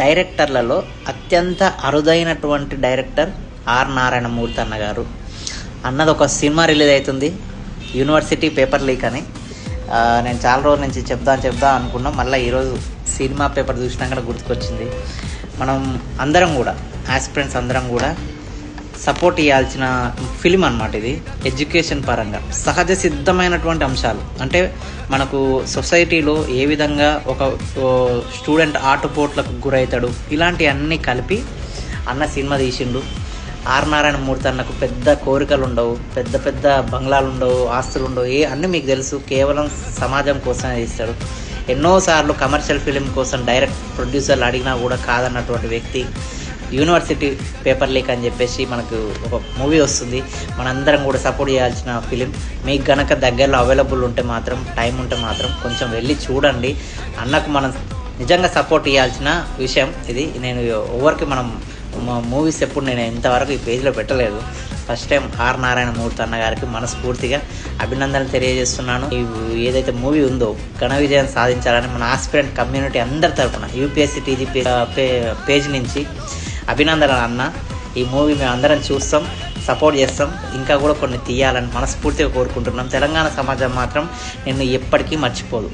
డైరెక్టర్లలో అత్యంత అరుదైనటువంటి director are Narayanamurthy అన్న గారు అన్నది ఒక సినిమా రిలీజ్ అవుతుంది యూనివర్సిటీ పేపర్ లీక్ అని. నేను చాలా రోజుల నుంచి చెప్దాం చెప్దాం అనుకున్నా. మళ్ళీ ఈరోజు సినిమా పేపర్ చూసినాక గుర్తుకొచ్చింది. మనం అందరం కూడా ఆస్పిరెంట్స్ అందరం కూడా సపోర్ట్ ఇవ్వాల్సిన ఫిలిం అనమాట ఇది ఎడ్యుకేషన్ పరంగా. సహజ సిద్ధమైనటువంటి అంశాలు. అంటే మనకు సొసైటీలో ఏ విధంగా ఒక స్టూడెంట్ ఆటుపోట్లకు గురవుతాడు ఇలాంటివన్నీ కలిపి అన్న సినిమా తీసిండు. ఆర్ నారాయణ మూర్తి అన్నకు పెద్ద కోరికలు ఉండవు పెద్ద పెద్ద బంగ్లాలు ఉండవు ఆస్తులు ఉండవు ఏ అన్నీ మీకు తెలుసు కేవలం సమాజం కోసమే తీస్తాడు. ఎన్నోసార్లు కమర్షియల్ ఫిలిం కోసం డైరెక్ట్ ప్రొడ్యూసర్లు అడిగినా కూడా కాదన్నటువంటి వ్యక్తి. యూనివర్సిటీ పేపర్ లీక్ అని చెప్పేసి మనకు ఒక మూవీ వస్తుంది. మనందరం కూడా సపోర్ట్ చేయాల్సిన ఫిలిం. మీకు గనక దగ్గరలో అవైలబుల్ ఉంటే మాత్రం టైం ఉంటే మాత్రం కొంచెం వెళ్ళి చూడండి. అన్నకు మనం నిజంగా సపోర్ట్ ఇవ్వాల్సిన విషయం ఇది. నేను ఎవరికి మనం మూవీస్ ఎప్పుడు నేను ఇంతవరకు ఈ పేజ్లో పెట్టలేదు. First time R Narayana Murthy అన్న గారికి మనస్ఫూర్తిగా అభినందనలు తెలియజేస్తున్నాను. ఏదైతే మూవీ ఉందో ఘన విజయం సాధించాలని మన ఆస్పిరెంట్ కమ్యూనిటీ అందరి తరఫున యూపీఎస్సీ టీజీ పేజ్ నుంచి అభినందనలు అన్న. ఈ మూవీ మేము అందరం చూస్తాం సపోర్ట్ చేస్తాం. ఇంకా కూడా కొన్ని తీయాలని మనస్ఫూర్తిగా కోరుకుంటున్నాం. తెలంగాణ సమాజం మాత్రం నిన్ను ఎప్పటికీ మర్చిపోదు.